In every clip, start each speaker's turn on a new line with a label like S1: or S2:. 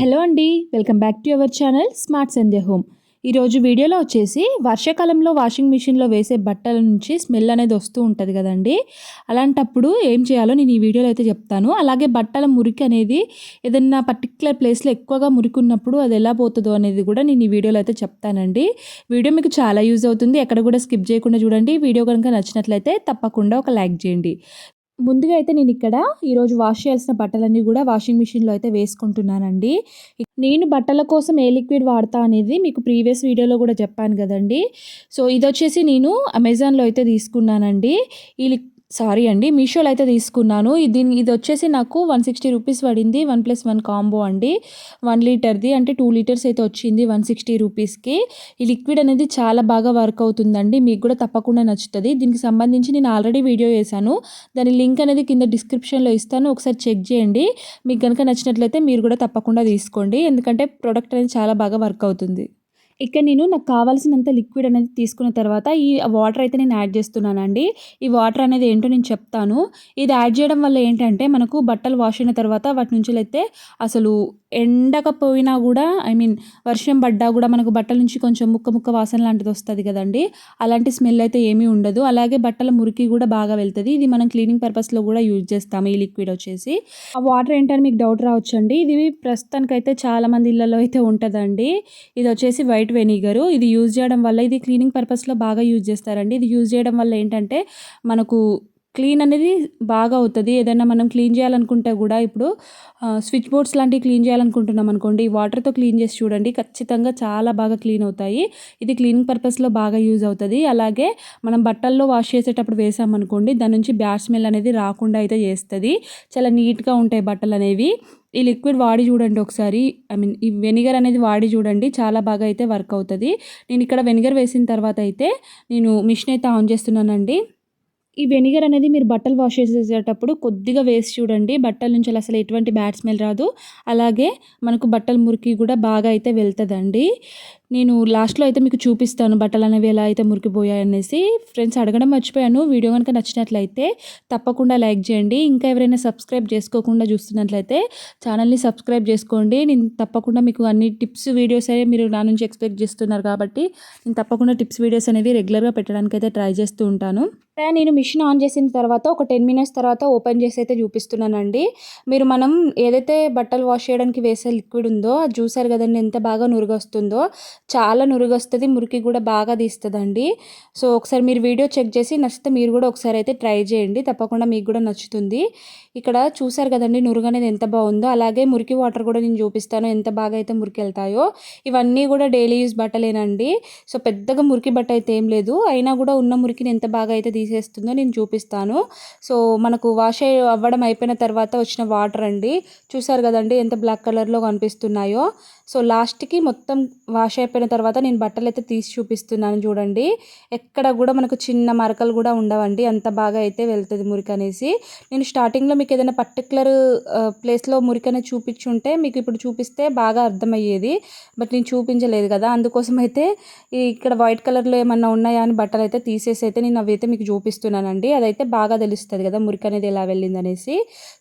S1: Hello అండి welcome back to our channel smart Sandhya home. ఈరోజు వీడియోలో వచ్చేసి వర్షాకాలంలో వాషింగ్ మిషన్లో వేసే బట్టల నుంచి స్మెల్ అనేది వస్తూ ఉంటుంది కదండి. అలాంటప్పుడు ఏం చేయాలో నేను ఈ వీడియోలో అయితే చెప్తాను. అలాగే బట్టల మురికి అనేది ఏదైనా పర్టికులర్ ప్లేస్లో ఎక్కువగా మురికి ఉన్నప్పుడు అది ఎలా పోతుందో అనేది కూడా నేను ఈ వీడియోలో అయితే చెప్తానండి. వీడియో మీకు చాలా యూజ్ అవుతుంది. ఎక్కడ కూడా స్కిప్ చేయకుండా చూడండి. వీడియో కనుక నచ్చినట్లయితే తప్పకుండా ఒక లైక్ చేయండి. ముందుగా అయితే నేను ఇక్కడ ఈరోజు వాష్ చేయాల్సిన బట్టలన్నీ కూడా వాషింగ్ మిషన్లో అయితే వేసుకుంటున్నానండి. నేను బట్టల కోసం ఏ లిక్విడ్ వాడతా అనేది మీకు ప్రీవియస్ వీడియోలో కూడా చెప్పాను కదండి. సో ఇది వచ్చేసి నేను అమెజాన్లో అయితే తీసుకున్నానండి. ఈ లిక్ సారీ అండి మీషోలో అయితే తీసుకున్నాను. ఇది ఇది వచ్చేసి నాకు వన్ సిక్స్టీ రూపీస్ పడింది వన్ ప్లస్ వన్ కాంబో అండి. వన్ లీటర్ది అంటే టూ లీటర్స్ అయితే వచ్చింది వన్ సిక్స్టీ రూపీస్కి. ఈ లిక్విడ్ అనేది చాలా బాగా వర్క్ అవుతుందండి మీకు కూడా తప్పకుండా నచ్చుతుంది. దీనికి సంబంధించి నేను ఆల్రెడీ వీడియో చేశాను. దాని లింక్ అనేది కింద డిస్క్రిప్షన్లో ఇస్తాను ఒకసారి చెక్ చేయండి. మీకు కనుక నచ్చినట్లయితే మీరు కూడా తప్పకుండా తీసుకోండి ఎందుకంటే ప్రోడక్ట్ అనేది చాలా బాగా వర్క్ అవుతుంది. ఇక్కడ నేను నాకు కావాల్సినంత లిక్విడ్ అనేది తీసుకున్న తర్వాత ఈ వాటర్ అయితే నేను యాడ్ చేస్తున్నానండి. ఈ వాటర్ అనేది ఏంటో నేను చెప్తాను. ఇది యాడ్ చేయడం వల్ల ఏంటంటే మనకు బట్టలు వాష్ అయిన తర్వాత వాటి నుంచి అయితే అసలు ఎండకపోయినా కూడా ఐ మీన్ వర్షం పడ్డా కూడా మనకు బట్టల నుంచి కొంచెం ముక్క ముక్క వాసన లాంటిది వస్తుంది కదండి. అలాంటి స్మెల్ అయితే ఏమీ ఉండదు. అలాగే బట్టల మురికి కూడా బాగా వెళ్తుంది. ఇది మనం క్లీనింగ్ పర్పస్లో కూడా యూజ్ చేస్తాము ఈ లిక్విడ్ వచ్చేసి. ఆ వాటర్ ఏంటని మీకు డౌట్ రావచ్చండి. ఇది ప్రస్తుతానికైతే చాలా మంది ఇళ్ళలో అయితే ఉంటుందండి. ఇది వచ్చేసి వైట్ వైట్ వెనిగరు. ఇది యూజ్ చేయడం వల్ల ఇది క్లీనింగ్ పర్పస్లో బాగా యూజ్ చేస్తారండి. ఇది యూజ్ చేయడం వల్ల ఏంటంటే మనకు క్లీన్ అనేది బాగా అవుతుంది. ఏదైనా మనం క్లీన్ చేయాలనుకుంటే కూడా ఇప్పుడు స్విచ్ బోర్డ్స్ లాంటివి క్లీన్ చేయాలనుకుంటున్నాం అనుకోండి వాటర్తో క్లీన్ చేసి చూడండి ఖచ్చితంగా చాలా బాగా క్లీన్ అవుతాయి. ఇది క్లీనింగ్ పర్పస్లో బాగా యూజ్ అవుతుంది. అలాగే మనం బట్టల్లో వాష్ చేసేటప్పుడు వేసామనుకోండి దాని నుంచి బ్యాడ్ స్మెల్ అనేది రాకుండా అయితే చేస్తుంది. చాలా నీట్గా ఉంటాయి బట్టలు అనేవి. ఈ లిక్విడ్ వాడి చూడండి ఒకసారి. ఐ మీన్ ఈ వెనిగర్ అనేది వాడి చూడండి చాలా బాగా అయితే వర్క్ అవుతుంది. నేను ఇక్కడ వెనిగర్ వేసిన తర్వాత అయితే నేను మిషన్ అయితే ఆన్ చేస్తున్నానండి. ఈ వెనిగర్ అనేది మీరు బట్టలు వాష్ చేసేటప్పుడు కొద్దిగా వేసి చూడండి. బట్టల నుంచి అసలు ఎటువంటి బ్యాడ్ స్మెల్ రాదు. అలాగే మనకు బట్టల మురికి కూడా బాగా అయితే వెళ్తుందండి. నేను లాస్ట్లో అయితే మీకు చూపిస్తాను బట్టలు అనేవి ఎలా అయితే మురికిపోయాయనేసి ఫ్రెండ్స్ అడగడం మర్చిపోయాను. వీడియో కనుక నచ్చినట్లయితే తప్పకుండా లైక్ చేయండి. ఇంకా ఎవరైనా సబ్స్క్రైబ్ చేసుకోకుండా చూస్తున్నట్లయితే ఛానల్ని సబ్స్క్రైబ్ చేసుకోండి. నేను తప్పకుండా మీకు అన్ని టిప్స్ వీడియోస్ అయ్యే మీరు నా నుంచి ఎక్స్పెక్ట్ చేస్తున్నారు కాబట్టి నేను తప్పకుండా టిప్స్ వీడియోస్ అనేవి రెగ్యులర్గా పెట్టడానికి అయితే ట్రై చేస్తూ ఉంటాను. నేను మిషన్ ఆన్ చేసిన తర్వాత ఒక టెన్ మినిట్స్ తర్వాత ఓపెన్ చేసి అయితే చూపిస్తున్నానండి. మీరు మనం ఏదైతే బట్టలు వాష్ చేయడానికి వేసే లిక్విడ్ ఉందో అది చూసారు కదండి ఎంత బాగా నురుగొస్తుందో. చాలా నురుగొస్తుంది మురికి కూడా బాగా తీస్తుందండి. సో ఒకసారి మీరు వీడియో చెక్ చేసి నచ్చితే మీరు కూడా ఒకసారి అయితే ట్రై చేయండి. తప్పకుండా మీకు కూడా నచ్చుతుంది. ఇక్కడ చూసారు కదండి నురుగు అనేది ఎంత బాగుందో. అలాగే మురికి వాటర్ కూడా నేను చూపిస్తాను ఎంత బాగా అయితే మురికి వెళ్తాయో ఇవన్నీ కూడా డైలీ యూజ్ బట్టలేనండి. సో పెద్దగా మురికి బట్ట అయితే ఏం లేదు. అయినా కూడా ఉన్న మురికిని ఎంత బాగా అయితే తీసేస్తుందో నేను చూపిస్తాను. సో మనకు వాష్ అవ్వడం అయిపోయిన తర్వాత వచ్చిన వాటర్ అండి. చూసారు కదండి ఎంత బ్లాక్ కలర్లో కనిపిస్తున్నాయో. సో లాస్ట్కి మొత్తం వాష్ అయిపోయిన తర్వాత నేను బట్టలు అయితే తీసి చూపిస్తున్నాను చూడండి. ఎక్కడ కూడా మనకు చిన్న మరకలు కూడా ఉండవండి. అంత బాగా అయితే వెళ్తుంది మురికి అనేసి. నేను స్టార్టింగ్లో మీకు ఏదైనా పర్టికులర్ ప్లేస్లో మురికి అనేది చూపించుంటే మీకు ఇప్పుడు చూపిస్తే బాగా అర్థమయ్యేది. బట్ నేను చూపించలేదు కదా. అందుకోసం అయితే ఇక్కడ వైట్ కలర్లో ఏమన్నా ఉన్నాయా అని బట్టలు అయితే తీసేసి అయితే నేను అవి అయితే మీకు చూపిస్తున్నానండి. అదైతే బాగా తెలుస్తుంది కదా మురికి అనేది ఎలా వెళ్ళింది అనేసి.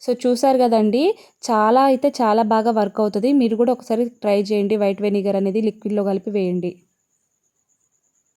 S1: సో చూసారు కదండి. చాలా అయితే చాలా బాగా వర్క్ అవుతుంది. మీరు కూడా ఒకసారి ట్రై చేయండి. వైట్ వెనిగర్ అనేది లిక్విడ్లో కలిపి വേണ്ടി.